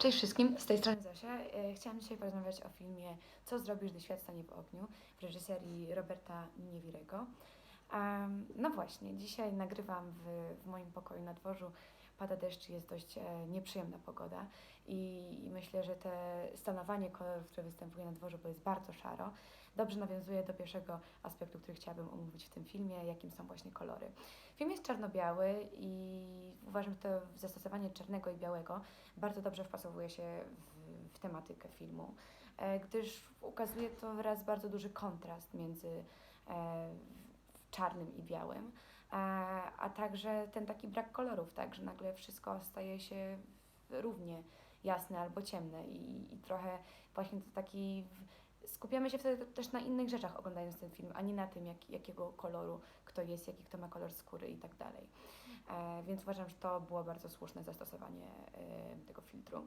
Cześć wszystkim, z tej strony Zosia. E, Chciałam dzisiaj porozmawiać o filmie Co zrobisz, gdy świat stanie w ogniu w reżyserii Roberta Niewirego. Um, no właśnie, dzisiaj nagrywam w, w moim pokoju na dworzu. Pada deszcz, jest dość e, nieprzyjemna pogoda i, myślę, że te stanowanie kolorów, które występuje na dworzu, bo jest bardzo szaro, dobrze nawiązuje do pierwszego aspektu, który chciałabym omówić w tym filmie, jakim są właśnie kolory. Film jest czarno-biały i uważam, że to zastosowanie czarnego i białego bardzo dobrze wpasowuje się w, w tematykę filmu, e, gdyż ukazuje to wyraz bardzo duży kontrast między e, czarnym i białym, a, także ten taki brak kolorów, tak, że nagle wszystko staje się równie jasne albo ciemne i, i trochę właśnie to taki skupiamy się wtedy też na innych rzeczach oglądając ten film, a nie na tym, jak, jakiego koloru kto jest, jaki kto ma kolor skóry i tak dalej. E, więc uważam, że to było bardzo słuszne zastosowanie e, tego filtru.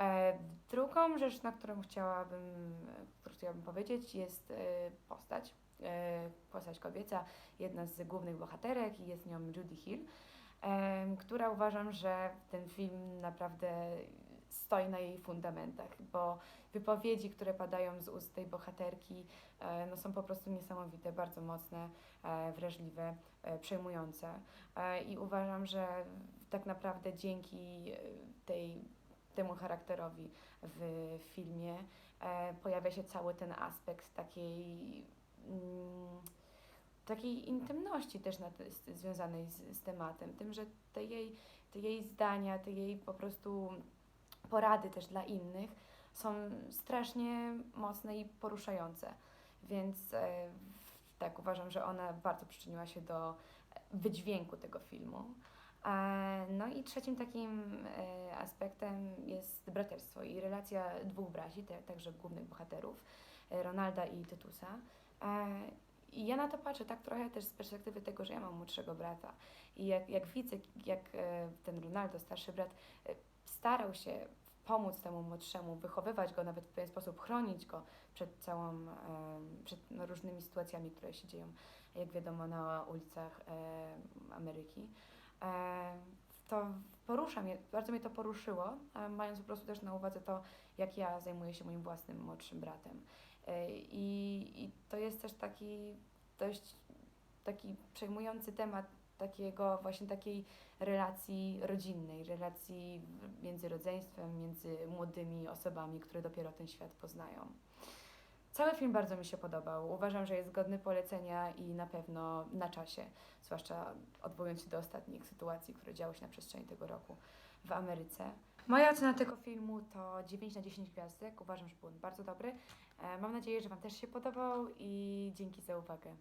E, drugą rzecz, na którą chciałabym, którą chciałabym powiedzieć, jest e, postać. E, postać kobieca, jedna z głównych bohaterek i jest nią Judy Hill, e, która uważam, że ten film naprawdę stoi na jej fundamentach, bo wypowiedzi, które padają z ust tej bohaterki, e, no są po prostu niesamowite, bardzo mocne, wrażliwe, przejmujące. I uważam, że tak naprawdę dzięki tej, temu charakterowi w filmie pojawia się cały ten aspekt takiej takiej intymności też na z, związanej z, z tematem, tym, że te jej, te jej zdania, te jej po prostu porady też dla innych są strasznie mocne i poruszające. Więc e, tak uważam, że ona bardzo przyczyniła się do wydźwięku tego filmu. E, No i trzecim takim e, aspektem jest braterstwo i relacja dwóch braci, te, także głównych bohaterów, e, Ronalda i Tytusa. E, I ja na to patrzę tak trochę też z perspektywy tego, że ja mam młodszego brata. I jak, jak widzę, jak e, ten Ronaldo, starszy brat, e, starał się pomóc temu młodszemu, wychowywać go nawet w pewien sposób, chronić go przed całą, przed no, różnymi sytuacjami, które się dzieją, jak wiadomo, na ulicach Ameryki. To porusza mnie, bardzo mnie to poruszyło, e, mając po prostu też na uwadze to, jak ja zajmuję się moim własnym młodszym bratem. E, I, i to jest też taki dość taki przejmujący temat takiego właśnie takiej relacji rodzinnej, relacji między rodzeństwem, między młodymi osobami, które dopiero ten świat poznają. Cały film bardzo mi się podobał. Uważam, że jest godny polecenia i na pewno na czasie, zwłaszcza odwołując się do ostatnich sytuacji, które działy się na przestrzeni tego roku w Ameryce. Moja ocena tego filmu to 9 na 10 gwiazdek. Uważam, że był on bardzo dobry. E, Mam nadzieję, że Wam też się podobał i dzięki za uwagę.